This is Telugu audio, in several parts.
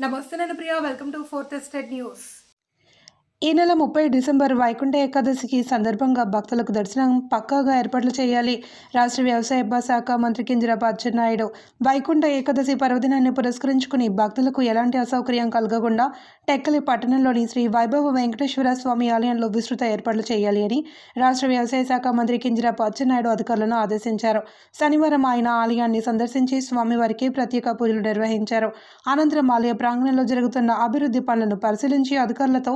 నమస్తే నేను Priya. Welcome to fourth estate news ఈ నెల ముప్పై డిసెంబర్ వైకుంఠ ఏకాదశికి సందర్భంగా భక్తులకు దర్శనం పక్కాగా ఏర్పాట్లు చేయాలి. రాష్ట్ర వ్యవసాయ శాఖ మంత్రి కింజరాపు అచ్చెన్నాయుడు వైకుంఠ ఏకాదశి పర్వదినాన్ని పురస్కరించుకుని భక్తులకు ఎలాంటి అసౌకర్యం కలగకుండా టెక్కలి పట్టణంలోని శ్రీ వైభవ వెంకటేశ్వర స్వామి ఆలయంలో విస్తృత ఏర్పాట్లు చేయాలి అని రాష్ట్ర వ్యవసాయ శాఖ మంత్రి కింజరాపు అచ్చెన్నాయుడు అధికారులను ఆదేశించారు. శనివారం ఆయన ఆలయాన్ని సందర్శించి స్వామివారికి ప్రత్యేక పూజలు నిర్వహించారు. అనంతరం ఆలయ ప్రాంగణంలో జరుగుతున్న అభివృద్ధి పనులను పరిశీలించి అధికారులతో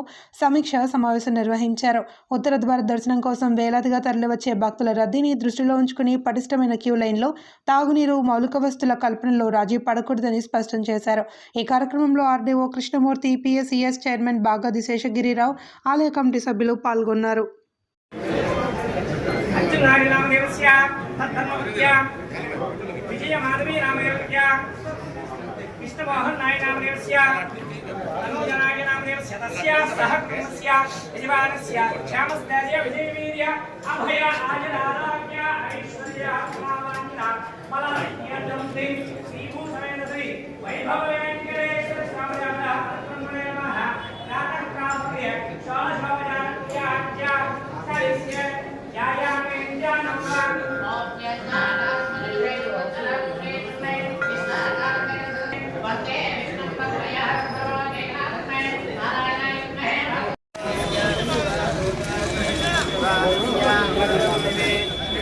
సమీక్ష సమావేశం నిర్వహించారు. ఉత్తర ద్వార దర్శనం కోసం వేలాదిగా తరలివచ్చే భక్తుల రద్దీని దృష్టిలో ఉంచుకుని పటిష్టమైన క్యూ లైన్లో తాగునీరు మౌలిక వస్తుల కల్పనలో రాజీ పడకూడదని స్పష్టం చేశారు. ఈ కార్యక్రమంలో RDO Krishnamurthy PSES chairman Bagadi Seshagirirao ఆలయ కమిటీ సభ్యులు పాల్గొన్నారు. విజయమాధవీ నామదేవస్య విష్ణుమోహన్ तस्या सह कृमस्या यजमानस्य क्षामस्तस्य विजयवीर्य अभय आयुरारोग्य ऐश्वर्य गुणावान्या बलम्